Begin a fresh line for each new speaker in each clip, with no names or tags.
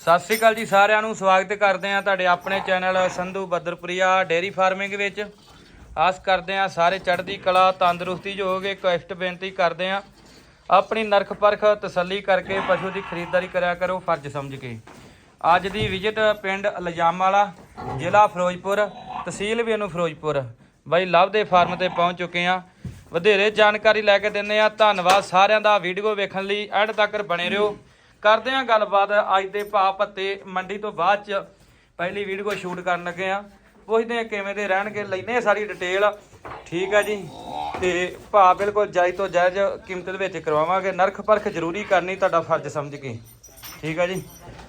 ਸਤਿ ਸ੍ਰੀ ਅਕਾਲ ਜੀ ਸਾਰਿਆਂ ਨੂੰ, ਸਵਾਗਤ ਕਰਦੇ ਆ ਤੁਹਾਡੇ ਆਪਣੇ channel Sandhu Badarpuria dairy farming ਵਿੱਚ। ਆਸ ਕਰਦੇ ਆ ਸਾਰੇ ਚੜ੍ਹਦੀ ਕਲਾ, ਤੰਦਰੁਸਤੀ ਜੋ ਹੋਗੇ ਕਸ਼ਟ ਬੇਨਤੀ ਕਰਦੇ ਆ ਆਪਣੀ ਨਰਖ ਪਰਖ ਤਸੱਲੀ ਕਰਕੇ ਪਸ਼ੂ ਦੀ ਖਰੀਦਦਾਰੀ ਕਰਿਆ ਕਰੋ ਫਰਜ਼ ਸਮਝ ਕੇ। ਅੱਜ ਦੀ ਵਿਜ਼ਿਟ ਪਿੰਡ ਇਲਜ਼ਾਮ ਵਾਲਾ ਜ਼ਿਲ੍ਹਾ ਫਿਰੋਜ਼ਪੁਰ, ਤਹਿਸੀਲ ਵੀ ਇਹਨੂੰ ਫਿਰੋਜ਼ਪੁਰ। ਬਾਈ, ਲਵ ਦੇ ਫਾਰਮ ਤੇ ਪਹੁੰਚ ਚੁੱਕੇ ਆ ਵਧੇਰੇ ਜਾਣਕਾਰੀ ਲੈ ਕੇ ਦਿੰਨੇ ਆ ਧੰਨਵਾਦ ਸਾਰਿਆਂ ਦਾ। ਵੀਡੀਓ ਵੇਖਣ ਲਈ ਐਂਡ ਤੱਕ ਬਣੇ ਰਹੋ। ਕਰਦੇ ਆ ਗੱਲਬਾਤ ਅੱਜ ਦੇ ਭਾਅ ਪੱਤੇ ਮੰਡੀ ਤੋਂ ਬਾਅਦ ਚ ਪਹਿਲੀ ਵੀਡੀਓ ਸ਼ੂਟ ਕਰਨ ਲੱਗੇ ਆ ਪੁੱਛਦੇ ਆ ਕਿਵੇਂ ਦੇ ਰਹਿਣਗੇ ਲੈਨੇ ਸਾਰੀ ਡਿਟੇਲ ਠੀਕ ਆ ਜੀ। ਤੇ ਭਾਅ ਬਿਲਕੁਲ ਜਾਇਜ਼ ਤੋਂ ਜਾਇਜ਼ ਕੀਮਤ ਦੇ ਵਿੱਚ ਕਰਵਾਵਾਂਗੇ। ਨਰਖ ਪਰਖ ਜ਼ਰੂਰੀ ਕਰਨੀ ਤੁਹਾਡਾ ਫਰਜ਼ ਸਮਝ ਕੇ। ਠੀਕ ਆ ਜੀ।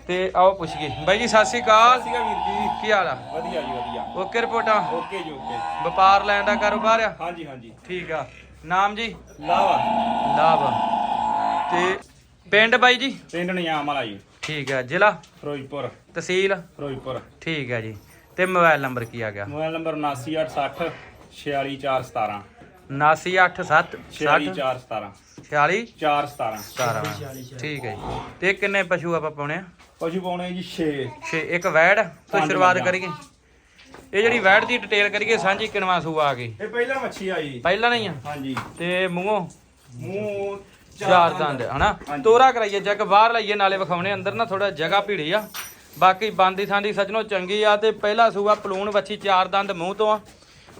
ਤੇ ਆਓ ਪੁੱਛੀਏ। ਬਾਈ ਜੀ ਸਤਿ ਸ਼੍ਰੀ ਅਕਾਲ।
ਸੀਗਾ ਵੀਰ ਜੀ।
ਕੀ ਹਾਲ ਆ?
ਵਧੀਆ ਜੀ ਵਧੀਆ।
ਓਕੇ ਰਿਪੋਰਟਾਂ?
ਓਕੇ ਜੀ ਓਕੇ।
ਵਪਾਰ ਲੈਣ ਦਾ ਕਾਰੋਬਾਰ ਆ?
ਹਾਂਜੀ ਹਾਂਜੀ।
ਠੀਕ ਆ। ਨਾਮ ਜੀ?
ਲਾਵਾ।
ਲਾਭ ਤੇ ਪਿੰਡ ਬਾਈ ਜੀ?
ਪਿੰਡ ਨਿਆਮ ਵਾਲਾ ਜੀ।
ਠੀਕ ਹੈ ਜ਼ਿਲ੍ਹਾ?
ਫਿਰੋਜ਼ਪੁਰ।
ਤਹਿਸੀਲ?
ਫਿਰੋਜ਼ਪੁਰ।
ਠੀਕ ਹੈ ਜੀ। ਤੇ ਮੋਬਾਈਲ ਨੰਬਰ ਕੀ ਆ ਗਿਆ?
ਮੋਬਾਈਲ ਨੰਬਰ 79860 46417
79887
46417
46
417
17 ਠੀਕ ਹੈ ਜੀ। ਤੇ ਕਿੰਨੇ ਪਸ਼ੂ ਆਪਾਂ ਪਾਉਣੇ ਆ?
ਪਸ਼ੂ ਪਾਉਣੇ ਜੀ 6
ਛੇ। ਇੱਕ ਵੈੜ? ਤੋਂ
ਪੰਜ
ਸ਼ੁਰੂਆਤ
ਮੱਝਾਂ।
ਕਰੀਏ? ਇਹ ਜਿਹੜੀ ਵੈੜ ਦੀ ਡਿਟੇਲ ਕਰੀਏ ਸਾਂਝੀ ਕਿਨਵਾ ਸੂ ਆ ਗਈ।
ਇਹ ਪਹਿਲਾ ਮੱਛੀ ਆਈ।
ਪਹਿਲਾਂ ਨਹੀਂ ਆ?
ਹਾਂਜੀ।
ਤੇ ਮੂੰਹੋਂ?
ਮੂੰਹ
ਚਾਰ ਦੰਦ ਹਨਾ। ਤੋਰਾ ਕਰਾਈਏ ਜੱਗ ਬਾਹਰ ਲਾਈਏ ਨਾਲੇ ਵਿਖਾਉਣੇ ਅੰਦਰ ਨਾ ਥੋੜਾ ਜਗ੍ਹਾ ਭੀੜੀ ਆ। ਬਾਕੀ ਬੰਦੀ ਥਾਂਦੀ ਸਜਣੋ ਚੰਗੀ ਆ ਤੇ ਪਹਿਲਾ ਸੂਆ ਪਲੂਣ ਵੱਛੀ ਚਾਰ ਦੰਦ ਮੂੰਹ ਤੋਂ ਆ।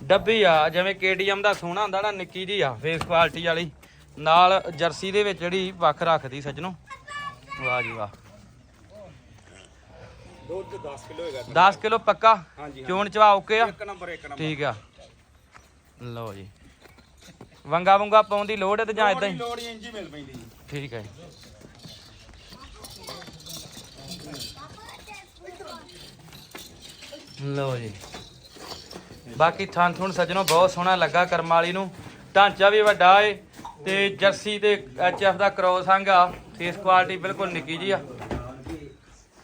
ਡੱਬੀ ਆ ਜਿਵੇਂ KTM ਦਾ ਸੋਹਣਾ ਹੁੰਦਾ ਨਾ ਨਿੱਕੀ ਜੀ ਆ ਫੇਸ ਕੁਆਲਿਟੀ ਵਾਲੀ। ਨਾਲ ਜਰਸੀ ਦੇ ਵਿੱਚ ਜਿਹੜੀ ਵੱਖ ਰੱਖਦੀ ਸਜਣੋ ਵਾਹ ਜੀ ਵਾਹ।
ਦੁੱਧ 10 ਕਿਲੋ ਹੈਗਾ
10 ਕਿਲੋ ਪੱਕਾ?
ਹਾਂਜੀ।
ਚੋਣ ਚਵਾ ਓਕੇ ਆ?
ਇੱਕ ਨੰਬਰ ਇੱਕ ਨੰਬਰ।
ਠੀਕ ਆ। ਲਓ ਜੀ। ਵੰਗਾ ਵੰਗਾ ਪਾਉਣ ਦੀ ਲੋੜ ਹੈ ਤੇ ਜਾਂ ਇਦਾਂ ਹੀ?
ਲੋੜ ਹੀ ਇੰਜੀ ਮਿਲ ਪੈਂਦੀ ਜੀ।
ਠੀਕ ਹੈ। ਲਓ ਜੀ। ਬਾਕੀ ਥਾਂ ਥੁਣ ਸੱਜਣੋ ਬਹੁਤ ਸੋਹਣਾ ਲੱਗਾ ਕਰਮ ਵਾਲੀ ਨੂੰ। ਢਾਂਚਾ ਵੀ ਵੱਡਾ ਏ ਤੇ ਜਰਸੀ ਤੇ ਐਚਐਫ ਦਾ ਕ੍ਰੋਸ ਹੰਗ ਆ ਫੇਸ ਕੁਆਲਿਟੀ ਬਿਲਕੁਲ ਨਿੱਕੀ ਜੀ ਆ।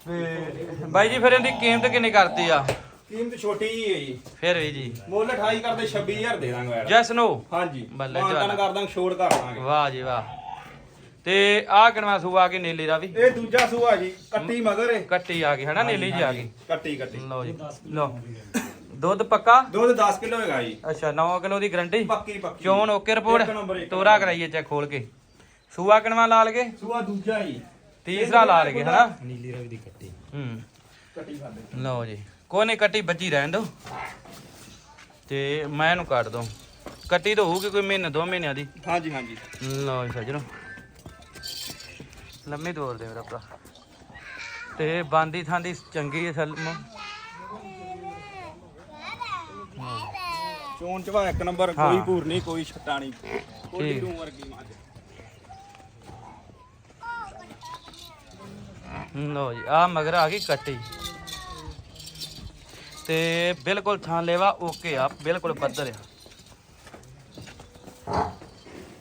ਤੇ ਬਾਈ ਜੀ ਫਿਰ ਇਹਦੀ ਕੀਮਤ ਕਿੰਨੀ ਕਰਤੀ ਆ?
ਕੀਮਤ ਛੋਟੀ ਹੀ ਹੈ ਜੀ।
ਫਿਰ ਵੀ ਜੀ।
ਮੁੱਲ 28 ਕਰਦੇ 26000 ਦੇ ਦਾਂਗੇ
ਜੈਸ ਨੋ?
ਹਾਂਜੀ।
ਬੱਲੇ
ਮਾਨਤਨ
ਚੱਲ।
ਕਰ ਦਾਂਗੇ ਛੋੜ ਕਰ ਦਾਂਗੇ।
ਵਾਹ ਜੀ ਵਾਹ। ਤੇ ਆਹ ਕਿਨਵਾ ਸੂਆ ਆ ਗਈ ਨੀਲੀ ਦਾ ਵੀ?
ਇਹ ਦੂਜਾ ਸੂਆ ਜੀ ਕੱਟੀ ਮਗਰ ਏ
ਕੱਟੀ ਆ ਗਈ ਹਨਾ ਨੀਲੀ ਜੀ ਆ ਗਈ?
ਕੱਟੀ ਕੱਟੀ।
ਲਓ ਜੀ ਲਓ। ਦੁੱਧ ਪੱਕਾ?
ਦੁੱਧ 10 ਕਿਲੋ ਹੈਗਾ ਜੀ।
ਅੱਛਾ 9 ਕਿਲੋ ਦੀ ਗਰੰਟੀ?
ਪੱਕੀ ਪੱਕੀ।
ਚੋਣ ਓਕੇ
ਇੱਕ
ਰਿਪੋਰਟ
ਇੱਕ
ਤੋਰਾ ਕਰਾਈਏ ਚੈੱਕ ਖੋਲ ਕੇ। ਸੂਆ ਕਿਨਵਾ ਲਾ ਲਗੇ
ਸੂਆ ਦੂਜਾ ਜੀ।
ਤੀਸਰਾ ਲਾ ਲਗੇ ਹਨਾ?
ਨੀਲੀ ਰੰਗ ਦੀ ਕੱਟੀ।
ਹੂੰ।
ਕੱਟੀ ਖਾਦੇ।
ਲਓ ਜੀ। ਕੋਈ ਨਹੀਂ ਕੱਟੀ ਬੱਜੀ ਰਹਿਣ ਦੋ ਤੇ ਮੈਂ ਇਹਨੂੰ ਕੱਟ ਦਊਂ। ਕੱਟੀ ਤਾਂ ਹੋਊਗੀ ਕੋਈ ਮਹੀਨੇ ਦੋ ਮਹੀਨਿਆਂ ਦੀ।
ਹਾਂਜੀ ਹਾਂਜੀ।
ਲਓ ਜੀ ਸੱਜਣੋ। ਲੰਮੀ ਦੌਰ ਦੇ ਮੇਰਾ ਭਰਾ। ਤੇ ਬਾਂਦੀ ਥਾਂਦੀ ਚੰਗੀ ਹੈ ਸਲਮ
ਚੋਣ ਚਵਾ ਇੱਕ ਨੰਬਰ। ਕੋਈ ਭੂਰ ਨਹੀਂ ਕੋਈ ਛੱਟਾ ਨਹੀਂ। ਕੋਈ
ਠੀਕ।
ਡੂੰ ਵਰਗੀ ਮੱਝ
ਲਓ ਜੀ ਆ ਮਗਰ ਆ ਗਈ ਕੱਟੀ। ਤੇ ਬਿਲਕੁਲ ਥਾਂ ਲੈਵਾ ਓਕੇ ਆ ਬਿਲਕੁਲ ਪੱਧਰ ਆ।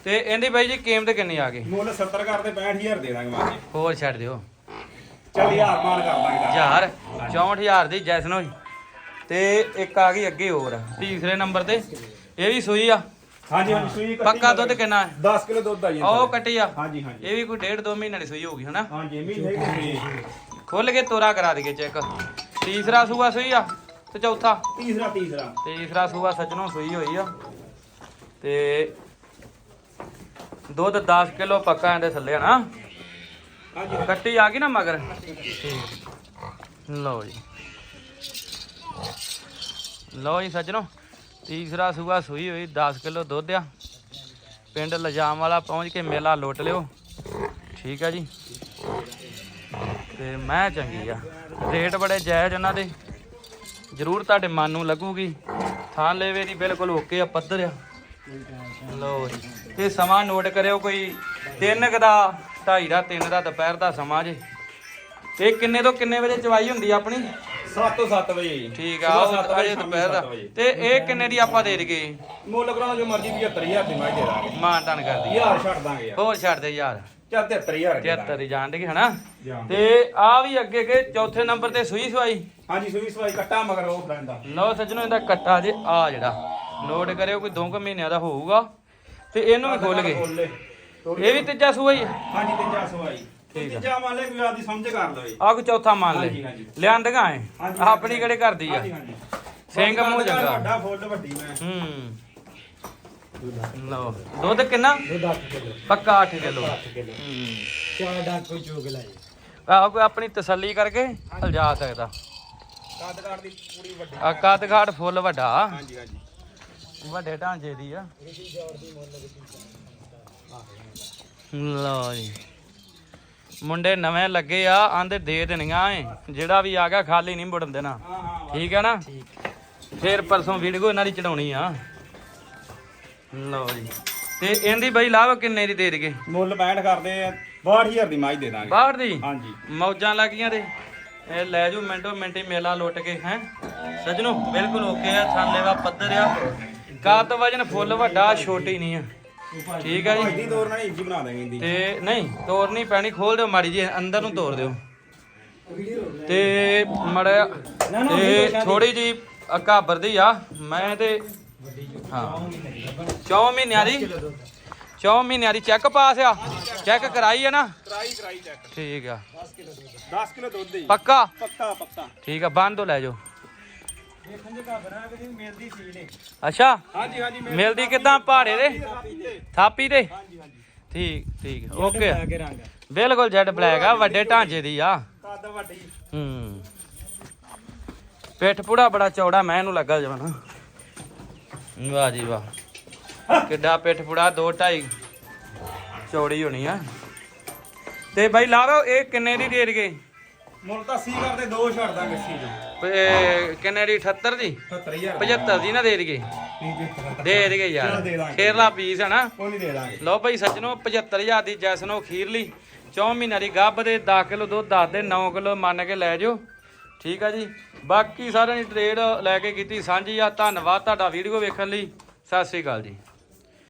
ਤੇ ਇਹਦੀ ਬਾਈ ਜੀ ਕੀਮਤ ਕਿੰਨੀ ਆ ਗਈ?
ਮੁੱਲ 70 ਕਰਦੇ 65000 ਦੇ ਦਾਂਗੇ ਮੱਝ
ਹੋਰ ਛੱਡ ਦਿਓ।
ਚੱਲ ਯਾਰ ਮਾਨ ਕਰ ਦਾਂਗੇ।
ਹਜ਼ਾਰ 64000 ਦੀ ਜੈਸਨੋ ਤੇ ਇੱਕ ਆ ਗਈ ਅੱਗੇ ਹੋਰ ਤੀਸਰੇ ਨੰਬਰ ਤੇ। ਇਹ ਵੀ ਸੂਈ ਆ?
ਹਾਂਜੀ ਹਾਂਜੀ ਸੂਈ
ਪੱਕਾ। ਦੁੱਧ ਕਿੰਨਾ ਹੈ?
10 ਕਿਲੋ ਦੁੱਧ ਆ ਜੀ
ਉਹ ਕੱਟੀ ਆ?
ਹਾਂਜੀ ਹਾਂਜੀ।
ਇਹ ਵੀ ਕੋਈ ਡੇਢ ਦੋ ਮਹੀਨੇ ਦੀ ਸੂਈ ਹੋਊਗੀ ਹਨਾ?
ਹਾਂਜੀ ਮਹੀਨੇ ਦੀ
ਖੁੱਲ ਕੇ ਤੋਰਾ ਕਰਾ ਦਈਏ ਚੈੱਕ। ਤੀਸਰਾ ਸੂਆ ਸੂਈ ਆ? ਤੇ ਚੌਥਾ।
ਤੀਸਰਾ ਤੀਸਰਾ।
ਤੀਸਰਾ ਸੂਆ ਸੱਜਣੋਂ ਸੂਈ ਹੋਈ ਆ। ਤੇ ਦੁੱਧ 10 ਕਿਲੋ ਪੱਕਾ ਇਹਦੇ ਥੱਲੇ ਆ ਨਾ। ਕੱਟੀ ਆ ਗਈ ਨਾ ਮਗਰ? ਲਓ ਜੀ। ਲਓ ਜੀ ਸੱਜਣੋ ਤੀਸਰਾ ਸੂਆ ਸੂਈ ਹੋਈ 10 ਕਿਲੋ ਦੁੱਧ ਆ। ਪਿੰਡ ਲਜਾਮ ਵਾਲਾ ਪਹੁੰਚ ਕੇ ਮੇਲਾ ਲੁੱਟ ਲਿਓ। ਠੀਕ ਆ ਜੀ। ਤੇ ਮੈਂ ਚੰਗੀ ਆ। ਰੇਟ ਬੜੇ ਜਾਇਜ਼ ਉਹਨਾਂ ਦੇ। ਜ਼ਰੂਰ ਤੁਹਾਡੇ ਮਨ ਨੂੰ ਲੱਗੂਗੀ। ਥਾਂ ਲੈਵੇ ਦੀ ਬਿਲਕੁਲ ਓਕੇ ਆ ਪੱਧਰ ਆ। ਲਓ ਜੀ ਤੇ ਸਮਾਂ ਨੋਟ ਕਰਿਓ ਕੋਈ 3 ਕ ਦਾ 2:30 ਦਾ 3 ਦਾ ਦੁਪਹਿਰ ਦਾ ਸਮਾਂ ਜੇ। ਤੇ ਕਿੰਨੇ ਤੋਂ ਕਿੰਨੇ ਵਜੇ ਚਵਾਈ ਹੁੰਦੀ ਆ ਆਪਣੀ?
7 ਤੋਂ 7 ਵਜੇ।
ਠੀਕ ਆ
ਸੁਬਾਹ
ਉਹ
ਸੱਤ ਵਜੇ,
ਅਜੇ
ਸ਼ਾਮੀ
ਦੁਪਹਿਰ ਦਾ। ਤੇ ਇਹ ਕਿੰਨੇ ਦੀ ਆਪਾਂ ਦੇ ਦਈਏ?
ਮੁੱਲ ਕਰਾਉਣਾ ਜੋ ਮਰਜ਼ੀ 75000 ਦੀ ਮੱਝ ਦੇ ਦਾਂਗੇ।
ਮਾਨ ਤਾਨ ਕਰ ਦਈਏ।
ਯਾਰ ਛੱਡ ਦਾਂਗੇ ਯਾਰ।
ਹੋਰ ਛੱਡ ਦੇ ਯਾਰ।
ਚੱਲ 73000 ਦੇ
73 ਦੀ। ਜਾਣ ਦੇ ਹਨਾ?
ਜਾਣ
ਤੇ ਆ ਵੀ ਅੱਗੇ ਕੇ ਚੌਥੇ ਨੰਬਰ ਤੇ ਸੂਈ ਸਵਾਈ।
ਹਾਂਜੀ ਸੂਈ ਸਵਾਈ ਕੱਟਾ ਮਗਰ ਉਹ ਫਰੈਂਦਾ
ਲਓ ਸੱਜਣੋ ਇਹਦਾ ਕੱਟਾ ਜੇ ਆ ਜਿਹੜਾ। ਨੋਟ ਕਰਿਓ ਕੋਈ 2 ਮਹੀਨਿਆਂ ਦਾ ਹੋਊਗਾ। ਤੇ ਇਹਨੂੰ ਵੀ ਖੋਲ ਗਏ ਇਹ ਵੀ ਤੀਜਾ ਆ
ਹਾਂਜੀ ਤੀਜਾ
ਆ।
ਤੀਜਾ ਮੰਨ ਲੈ ਕੋਈ ਆਪਦੀ ਸਮਝ ਕਰ ਲਵੇ
ਆ ਕੋ ਚੌਥਾ ਮੰਨ ਲੈ। ਲਿਆਂਦੀਆਂ ਐ। ਆਪਣੀ ਕਿਹੜੇ ਕਰਦੀ ਆ। ਸਿੰਘ ਮੂੰਹ ਚੰਗਾ।
ਵੱਡਾ ਫੁੱਲ ਵੱਡੀ ਮੈਂ।
ਹੂੰ। ਲਓ ਦੁੱਧ ਕਿੰਨਾ?
ਦੁੱਧ 8 ਕਿਲੋ।
ਪੱਕਾ 8 ਕਿਲੋ।
8 ਕਿਲੋ। ਚਾਰ ਡੰਗ ਕੋਈ ਚੋਗ ਲਾਏ।
ਆਹ ਕੋਈ ਆਪਣੀ ਤਸੱਲੀ ਕਰਕੇ ਲਜਾ ਸਕਦਾ।
ਕੱਦ ਦੀ ਪੂਰੀ ਵੱਡੀ।
ਆ ਕੱਦਗਾੜ ਫੁੱਲ ਵੱਡਾ।
ਹਾਂਜੀ ਹਾਂਜੀ।
ਵੱਡੇ ਢਾਂਚੇ ਦੀ ਆ। ਲਓ ਜੀ। ਮੁੰਡੇ ਨਵੇਂ ਲੱਗੇ ਆ ਆਂਦੇ ਦੇ ਦੇਣੀਆਂ ਏ ਜਿਹੜਾ ਵੀ ਆ ਗਿਆ ਖਾਲੀ ਨਹੀਂ ਮੁੜਨ ਦੇਣਾ। ਠੀਕ ਹੈ ਨਾ? ਫੇਰ ਪਰਸੋਂ ਵੀਡੀਓ ਇਹਨਾਂ ਦੀ ਚੜਾਉਣੀ ਆ। ਲਓ ਜੀ। ਤੇ ਇਹਦੀ ਬਈ ਲਾਭ ਕਿੰਨੇ ਦੀ ਦੇ ਦੇਗੇ
ਮੁੱਲ 65 ਕਰਦੇ ਆ 62000 ਦੀ ਮਾਈ ਦੇ ਦਾਂਗੇ।
ਬਾਹਰ ਦੀ?
ਹਾਂਜੀ।
ਮੌਜਾਂ ਲੱਗੀਆਂ ਤੇ। ਇਹ ਲੈ ਜੂ ਮਿੰਟੋ ਮਿੰਟੀ ਮੇਲਾ ਲੁੱਟ ਕੇ ਹੈ? ਸਜਣੋ ਬਿਲਕੁਲ ਓਕੇ ਆ ਥਾਲੇਵਾ ਪੱਧਰ ਆ। ਕੱਦ ਵਜਨ ਫੁੱਲ ਵੱਡਾ ਛੋਟੀ ਨਹੀਂ ਆ। ਠੀਕ ਆ ਜੀ।
ਭਾਈ ਦੀ ਤੋਰ ਨਾਲ ਇੰਜੀ ਬਣਾ ਦਾਂਗੇ ਇਹਦੀ।
ਤੇ ਨਹੀਂ ਤੋੜਨੀ ਪੈਣੀ ਖੋਲ ਦਿਓ ਮਾੜੀ ਜੀ ਅੰਦਰ ਨੂੰ ਤੋੜ ਦਿਓ। ਤੇ ਮੜਿਆ ਤੇ ਥੋੜੀ ਜੀ ਘਾਬਰ ਦੀ ਆ। ਮੈਂ ਤੇ ਹਾਂ। ਚੌ ਮਹੀਨਿਆਂ ਦੀ? ਚੌ ਮਹੀਨਿਆਂ ਦੀ ਚੈੱਕ ਪਾਸ ਆ? ਚੈੱਕ ਕਰਾਈ ਆ ਨਾ?
ਟਰਾਈ ਟਰਾਈ ਚੈੱਕ
ਠੀਕ ਆ।
10 ਕਿਲੋ ਦੁੱਧ। ਦੀ
ਪੱਕਾ?
ਪੱਕਾ ਪੱਕਾ।
ਠੀਕ ਆ ਬੰਦ ਤੋਂ ਲੈ ਜਾਓ।
ਦੇਖਣ ਦੇ ਘਬਰਾ ਕਿ ਮਿਲਦੀ ਸੀ ਨੇ
ਅੱਛਾ?
ਹਾਂਜੀ ਹਾਂਜੀ
ਮਿਲਦੀ। ਕਿਦਾਂ? ਪਹਾੜੇ ਦੇ?
ਹਾਂਜੀ
ਥਾਪੀ ਦੇ
ਹਾਂਜੀ
ਠੀਕ ਠੀਕ। ਓਕੇ। ਬਿਲਕੁਲ ਜੈਡ ਬਲੈਕ ਆ ਵੱਡੇ ਢਾਂਚੇ ਦੀ ਆ।
ਕੱਦ ਵੱਡੀ।
ਹੂੰ। ਪਿੱਠ ਪੂੜਾ ਬੜਾ ਚੌੜਾ ਮੈਂ ਇਹਨੂੰ ਲੱਗਾ ਜਵਨ ਵਾਹ ਜੀ ਵਾਹ। ਕਿੱਡਾ ਪਿੱਠ ਪੂੜਾ 2 2.5 ਚੌੜੀ ਹੋਣੀ ਆ। ਤੇ ਬਾਈ ਲਾਵੋ ਇਹ ਕਿੰਨੇ ਦੀ ਦੇ ਦਗੇ
ਮੁੱਲ ਤਾਂ 80 ਕਰਦੇ ਦੋ ਛੱਡ ਦਾਂਗੇ 80 ਦੇ
ਇਹ ਕਿੰਨੇ ਦੀ? 78 ਦੀ?
75000
75 ਦੀ ਨਾ ਦੇ ਦਗੇ ਦੇ ਦਗੇ ਯਾਰ। ਖੇਰਲਾ ਪੀਸ ਹੈ ਨਾ।
ਕੋਈ ਨਹੀਂ ਦੇ ਦਾਂਗੇ।
ਲਓ ਭਾਈ ਸੱਜਣੋ 75000 ਦੀ ਜੈਸਨੋ ਖੀਰਲੀ। 4 ਮਹੀਨਿਆਂ ਦੀ ਗੱਭ ਦੇ 10 ਕਿਲੋ ਦੁੱਧ ਦੱਸ ਦੇ 9 ਕਿਲੋ ਮੰਨ ਕੇ ਲੈ ਜਾਓ। ਠੀਕ ਆ ਜੀ। ਬਾਕੀ ਸਾਰਿਆਂ ਦੀ ਟ੍ਰੇਡ ਲੈ ਕੇ ਕੀਤੀ ਸਾਂਝੀ ਆ। ਧੰਨਵਾਦ ਤੁਹਾਡਾ ਵੀਡੀਓ ਵੇਖਣ ਲਈ। ਸਤਿ ਸ੍ਰੀ ਅਕਾਲ ਜੀ।